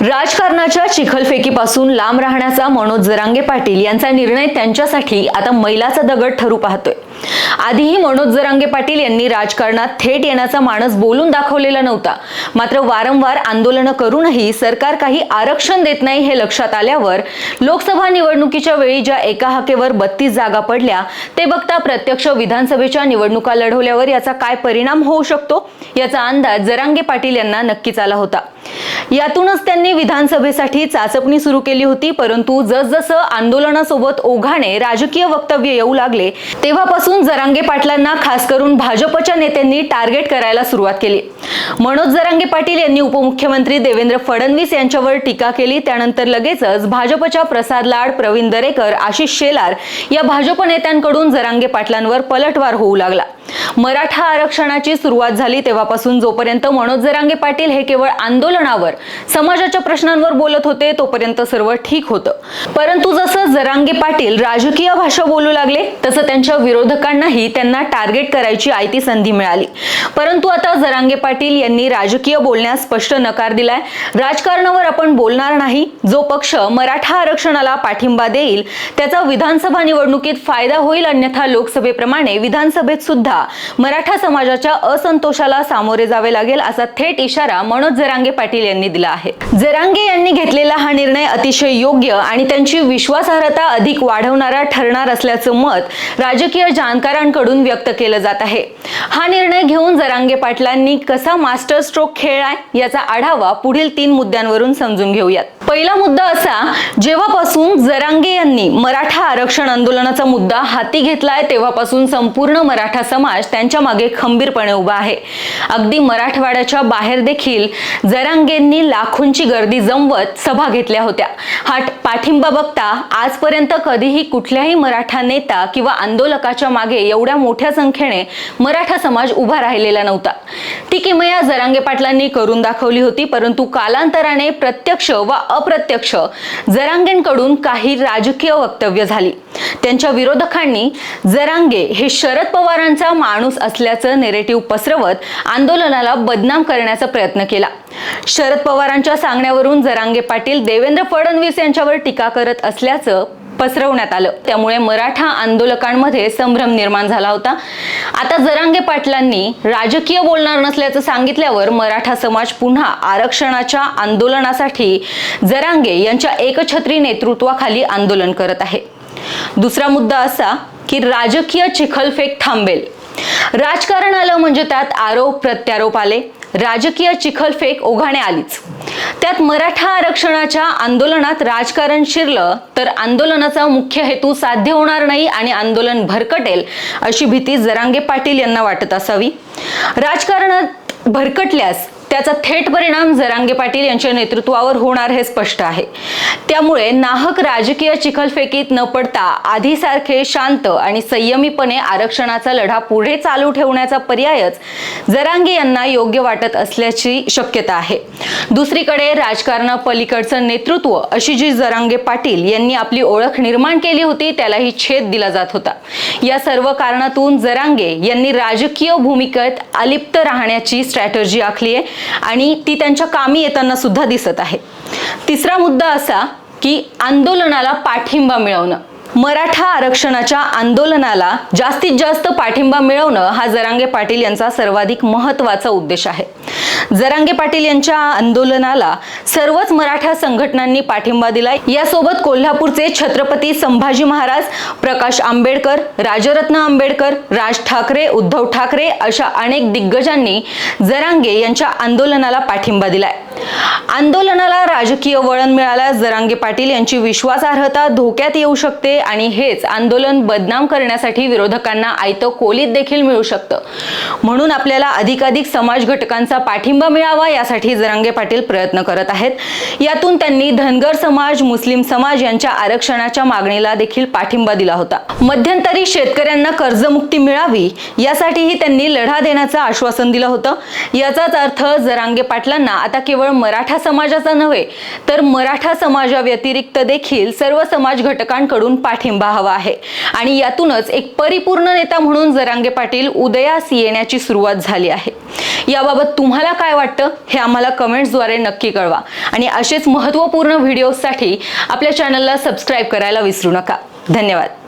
राजकारणाच्या चिखलफेकीपासून लांब राहण्याचा मनोज जरांगे पाटील यांचा निर्णय त्यांच्यासाठी आता मैलाचा दगड ठरू पाहतोय. आधीही मनोज जरांगे पाटील यांनी राजकारणात थेट येण्याचा माणस बोलून दाखवलेला नव्हता. मात्र वारंवार आंदोलनं करूनही सरकार काही आरक्षण देत नाही हे लक्षात आल्यावर लोकसभा निवडणुकीच्या वेळी ज्या एका हाकेवर बत्तीस जागा पडल्या ते बघता प्रत्यक्ष विधानसभेच्या निवडणुका लढवल्यावर याचा काय परिणाम होऊ शकतो? याचा अंदाज जरांगे पाटील यांना नक्कीच आला होता. यातूनच त्यांनी विधानसभेसाठी चाचपणी सुरू केली होती परंतु जसजसं आंदोलनासोबत ओघाने राजकीय वक्तव्य येऊ लागले तेव्हापासून जरांगे पाटलांना खास करून भाजपच्या नेत्यांनी टार्गेट करायला सुरुवात केली. मनोज जरांगे पाटील यांनी उपमुख्यमंत्री देवेंद्र फडणवीस यांच्यावर टीका केली. त्यानंतर लगेचच भाजपच्या प्रसाद लाड प्रवीण दरेकर आशिष शेलार या भाजप नेत्यांकडून जरांगे पाटलांवर पलटवार होऊ लागला. मराठा आरक्षणाची सुरुवात झाली तेव्हापासून जोपर्यंत मनोज जरांगे पाटील हे केवळ आंदोलनावर समाजाच्या प्रश्नांवर बोलत होते तोपर्यंत सर्व ठीक होतं. परंतु जसं जरांगे पाटील राजकीय भाषा बोलू लागले तसं त्यांच्या विरोधकांनाही त्यांना टार्गेट करायची आयती संधी मिळाली. परंतु आता जरांगे पाटील यांनी राजकीय बोलण्यास स्पष्ट नकार दिलाय. राजकारणावर आपण बोलणार नाही. जो पक्ष मराठा आरक्षणाला पाठिंबा देईल त्याचा विधानसभा निवडणुकीत फायदा होईल अन्यथा लोकसभेप्रमाणे विधानसभेत सुद्धा मराठा समाजाच्या असंतोषाला सामोरे जावे लागेल असा थेट इशारा मनोज जरांगे पाटील यांनी दिला आहे. जरांगे यांनी घेतलेला हा निर्णय अतिशय योग्य आणि त्यांची विश्वासार्हता अधिक वाढवणारा ठरणार असल्याचं मत राजकीय जाणकारांकडून व्यक्त केलं जात आहे. हा निर्णय घेऊन जरांगे पाटलांनी कसा मास्टर स्ट्रोक आहे. याचा आढावा पुढील तीन मुद्द्यांवरून समजून घेऊयात. पहिला मुद्दा असा जेव्हापासून जरांगे यांनी मराठा आरक्षण आंदोलनाचा मुद्दा हाती घेतलाय तेव्हापासून संपूर्ण मराठा समाज त्यांच्या मागे खंबीरपणे उभा आहे. अगदी मराठवाड्याच्या बाहेर देखील जरांगेंनी लाखोंची गर्दी जमवत सभा घेतल्या होत्या. हा पाठिंबा बघता आजपर्यंत कधीही कुठल्याही मराठा नेता किंवा आंदोलकाच्या मागे एवढ्या मोठ्या संख्येने मराठा समाज उभा राहिलेला नव्हता. ती किमया जरांगे पाटलांनी करून दाखवली होती परंतु कालांतराने प्रत्यक्ष व अप्रत्यक्ष. जरांगेंकडून काही राजकीय वक्तव्य झाली. त्यांच्या विरोधकांनी जरांगे हे शरद पवारांचा माणूस असल्याचं नेरेटिव्ह पसरवत आंदोलनाला बदनाम करण्याचा प्रयत्न केला. शरद पवारांच्या सांगण्यावरून जरांगे पाटील देवेंद्र फडणवीस यांच्यावर टीका करत असल्याचं पसरवण्यात आलं. त्यामुळे मराठा आंदोलकांमध्ये संभ्रम निर्माण झाला होता. आता जरांगे पाटलांनी राजकीय बोलणार नसल्याचं सांगितल्यावर मराठा समाज पुन्हा आरक्षणाच्या आंदोलनासाठी जरांगे यांच्या एकछत्री नेतृत्वाखाली आंदोलन करत आहे. दुसरा मुद्दा असा की राजकीय चिखलफेक थांबेल. राजकारण आलं म्हणजे त्यात आरोप प्रत्यारोप आले. राजकीय चिखलफेक ओघाणे आलीच. त्यात मराठा आरक्षणाच्या आंदोलनात राजकारण शिरलं तर आंदोलनाचा मुख्य हेतू साध्य होणार नाही आणि आंदोलन भरकटेल अशी भीती जरांगे पाटील यांना वाटत असावी. राजकारणात भरकटल्यास त्याचा थेट परिणाम जरांगे पाटील यांच्या नेतृत्वावर होणार हे स्पष्ट आहे. त्यामुळे नाहक राजकीय चिखलफेकीत न पडता आधीसारखे शांत आणि संयमीपणे आरक्षणाचा लढा पुढे चालू ठेवण्याचा पर्यायच जरांगे यांना योग्य वाटत असल्याची शक्यता आहे. दुसरीकडे राजकारणापलीकडचं नेतृत्व अशी जी जरांगे पाटील यांनी आपली ओळख निर्माण केली होती त्यालाही छेद दिला जात होता. या सर्व कारणातून जरांगे यांनी राजकीय भूमिकेत अलिप्त राहण्याची स्ट्रॅटर्जी आखली आहे. आणि ती त्यांच्या कामी येताना सुद्धा दिसत आहे. तिसरा मुद्दा असा की आंदोलनाला पाठिंबा मिळवणं. मराठा आरक्षणाच्या आंदोलनाला जास्तीत जास्त पाठिंबा मिळवणं हा जरांगे पाटील यांचा सर्वाधिक महत्त्वाचा उद्देश आहे. जरांगे पाटील यांच्या आंदोलनाला सर्वच मराठा संघटनांनी पाठिंबा दिला यासोबत कोल्हापूरचे छत्रपती संभाजी महाराज प्रकाश आंबेडकर राजरत्न आंबेडकर राज ठाकरे उद्धव ठाकरे अशा अनेक दिग्गजांनी जरांगे यांच्या आंदोलनाला पाठिंबा दिलाय. आंदोलनाला राजकीय वळण मिळाल्यास जरांगे पाटील यांची विश्वासार्हता धोक्यात येऊ शकते आणि हेच आंदोलन बदनाम करण्यासाठी विरोधकांना आयतं कोलीत देखील मिळू शकतं. म्हणून आपल्याला अधिकाधिक समाज घटकांचा पाठिंबा मिळावा यासाठी जरांगे पाटील प्रयत्न करत आहेत. यातून त्यांनी धनगर समाज मुस्लिम समाज यांच्या आरक्षणाच्या मागणीला देखील पाठिंबा दिला होता. मध्यंतरी शेतकऱ्यांना कर्जमुक्ती मिळावी यासाठीही त्यांनी लढा देण्याचं आश्वासन दिलं होतं. याचाच अर्थ जरांगे पाटलांना आता केवळ मराठा समाजाचा नव्हे तर मराठा समाजाव्यतिरिक्त देखील सर्व समाज घटकांकडून पाठिंबा पाठिंबा हवा आहे. आणि यातूनच एक परिपूर्ण नेता म्हणून जरांगे पाटील उदयास येण्याची सुरुवात झाली आहे. याबाबत तुम्हाला काय वाटतं हे आम्हाला कमेंट्सद्वारे नक्की कळवा. आणि असेच महत्त्वपूर्ण व्हिडिओसाठी आपल्या चॅनलला सबस्क्राईब करायला विसरू नका. धन्यवाद.